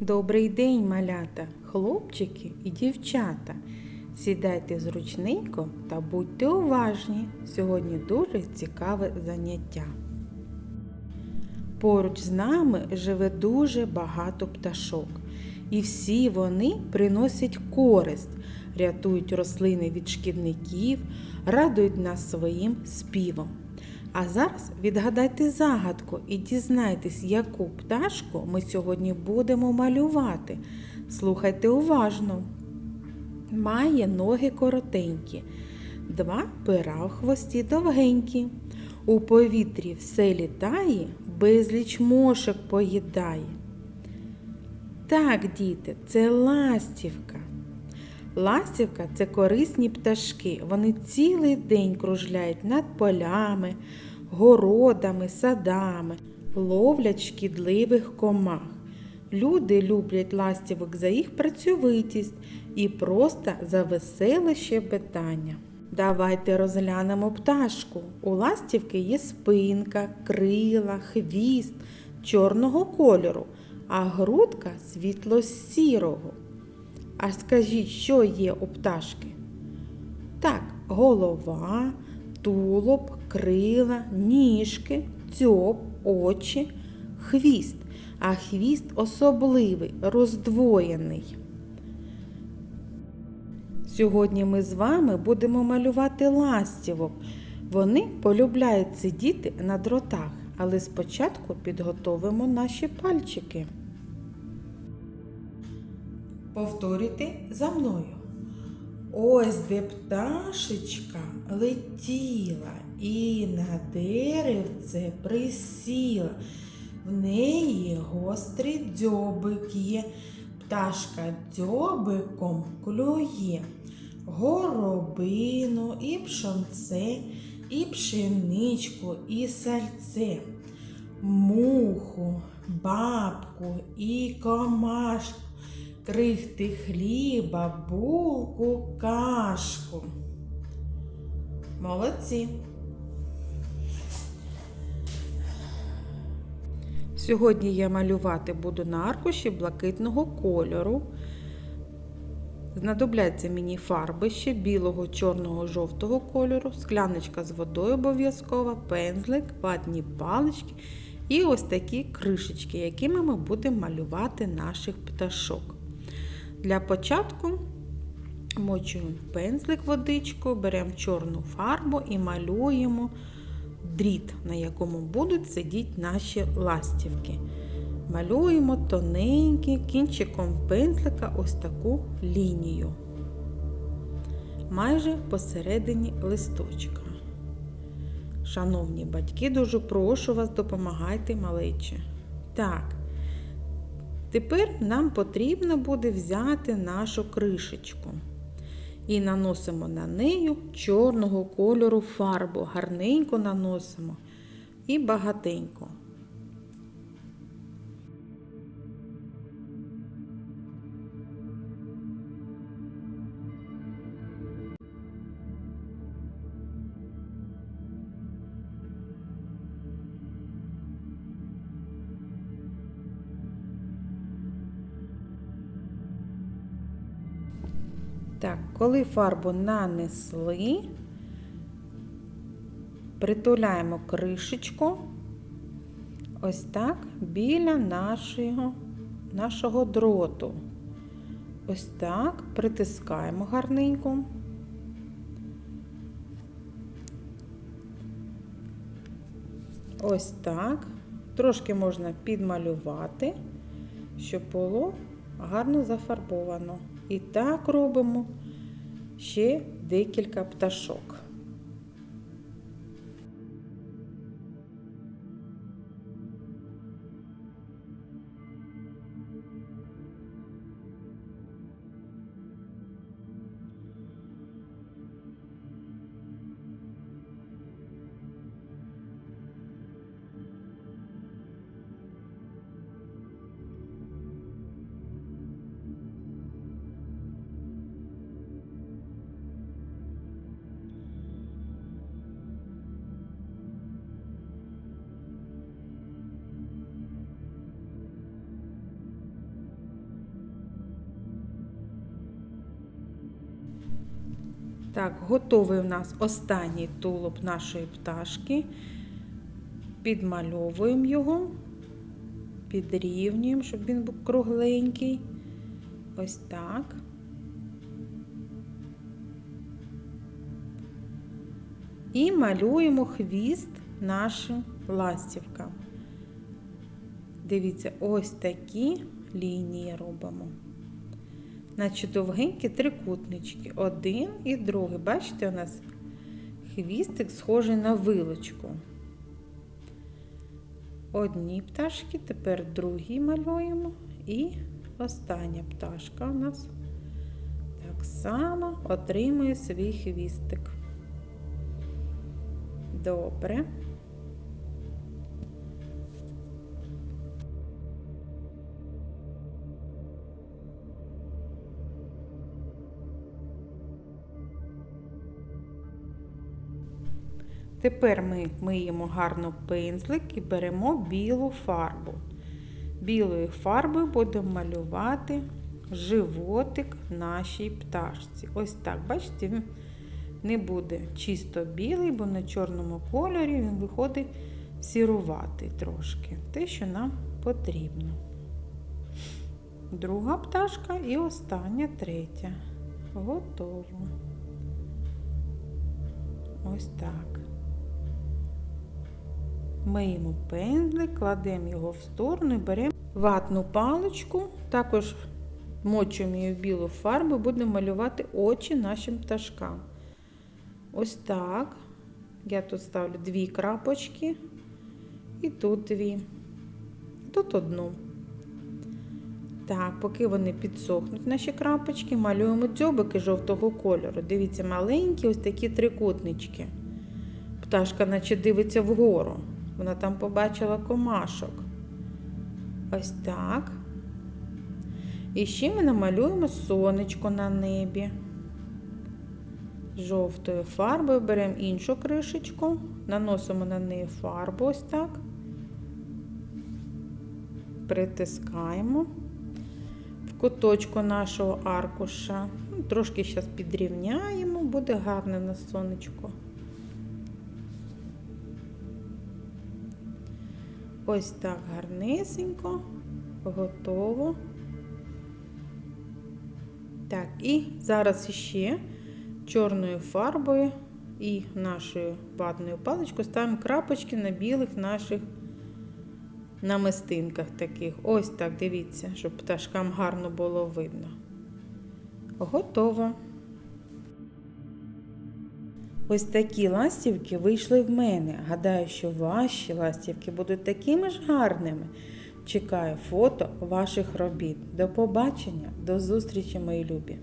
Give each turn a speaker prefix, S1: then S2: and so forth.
S1: Добрий день, малята, хлопчики і дівчата. Сідайте зручненько та будьте уважні. Сьогодні дуже цікаве заняття. Поруч з нами живе дуже багато пташок, і всі вони приносять користь, рятують рослини від шкідників, радують нас своїм співом. А зараз відгадайте загадку і дізнайтесь, яку пташку ми сьогодні будемо малювати. Слухайте уважно. Має ноги коротенькі, два пера в хвості довгенькі. У повітрі все літає, безліч мошок поїдає. Так, діти, це ластівка. Ластівка це корисні пташки. Вони цілий день кружляють над полями, городами, садами, ловлять шкідливих комах. Люди люблять ластівок за їх працьовитість і просто за веселе щебетання. Давайте розглянемо пташку. У ластівки є спинка, крила, хвіст чорного кольору, а грудка світло-сірого. А скажіть, що є у пташки? Так, голова, тулуб, крила, ніжки, дзьоб, очі, хвіст. А хвіст особливий, роздвоєний. Сьогодні ми з вами будемо малювати ластівок. Вони полюбляють сидіти на дротах, але спочатку підготовимо наші пальчики. Повторюйте за мною. Ось де пташечка летіла і на деревце присіла. В неї гострий дзьобик є. Пташка дзьобиком клює. Горобину і пшонце, і пшеничку, і сальце, муху, бабку і комашку крихти хліба, булку, кашку. Молодці. Сьогодні я малювати буду на аркуші блакитного кольору. Знадобляться мені фарби ще білого, чорного, жовтого кольору, скляночка з водою обов'язково, пензлик, ватні палички і ось такі кришечки, якими ми будемо малювати наших пташок. Для початку мочуємо пензлик водичкою, беремо чорну фарбу і малюємо дріт, на якому будуть сидіти наші ластівки. Малюємо тоненьким кінчиком пензлика ось таку лінію, майже посередині листочка. Шановні батьки, дуже прошу вас, допомагайте малечі. Так, Тепер нам потрібно буде взяти нашу кришечку і наносимо на неї чорного кольору фарбу. Гарненько наносимо і багатенько. Коли фарбу нанесли, притуляємо кришечку ось так біля нашого, нашого дроту. Ось так притискаємо гарненько. Ось так. Трошки можна підмалювати, щоб було гарно зафарбовано. І так робимо ще декілька пташок. Так, готовий у нас останній тулуб нашої пташки. Підмальовуємо його, підрівнюємо, щоб він був кругленький. Ось так. І малюємо хвіст нашим ластівкам. Дивіться, ось такі лінії робимо. Значить, довгенькі трикутнички. Один і другий. Бачите, у нас хвістик схожий на вилочку. Одні пташки, тепер другі малюємо. І остання пташка у нас так само отримує свій хвістик. Добре. Тепер ми миємо гарно пензлик і беремо білу фарбу. Білою фарбою будемо малювати животик нашій пташці. Ось так, бачите, він не буде чисто білий, бо на чорному кольорі він виходить сіруватий трошки. Те, що нам потрібно. Друга пташка і остання третя. Готово. Ось так. Миємо пензлик, кладемо його в сторону і беремо ватну паличку, також мочуємо її в білу фарбу, будемо малювати очі нашим пташкам. Ось так. Я тут ставлю дві крапочки, і тут дві, тут одну. Так, поки вони підсохнуть, наші крапочки, малюємо дзьобики жовтого кольору. Дивіться, маленькі ось такі трикутнички. Пташка наче дивиться вгору. Вона там побачила комашок. Ось так. І ще ми намалюємо сонечко на небі. Жовтою фарбою беремо іншу кришечку, наносимо на неї фарбу ось так. Притискаємо в куточку нашого аркуша. Ну, Трошки зараз підрівняємо, буде гарне на сонечко. Ось так гарнесенько, готово. Так, і зараз ще чорною фарбою і нашою ватною паличкою ставимо крапочки на білих наших намистинках таких. Ось так, дивіться, щоб пташкам гарно було видно. Готово. Ось такі ластівки вийшли в мене. Гадаю, що ваші ластівки будуть такими ж гарними. Чекаю фото ваших робіт. До побачення, до зустрічі, мої любі!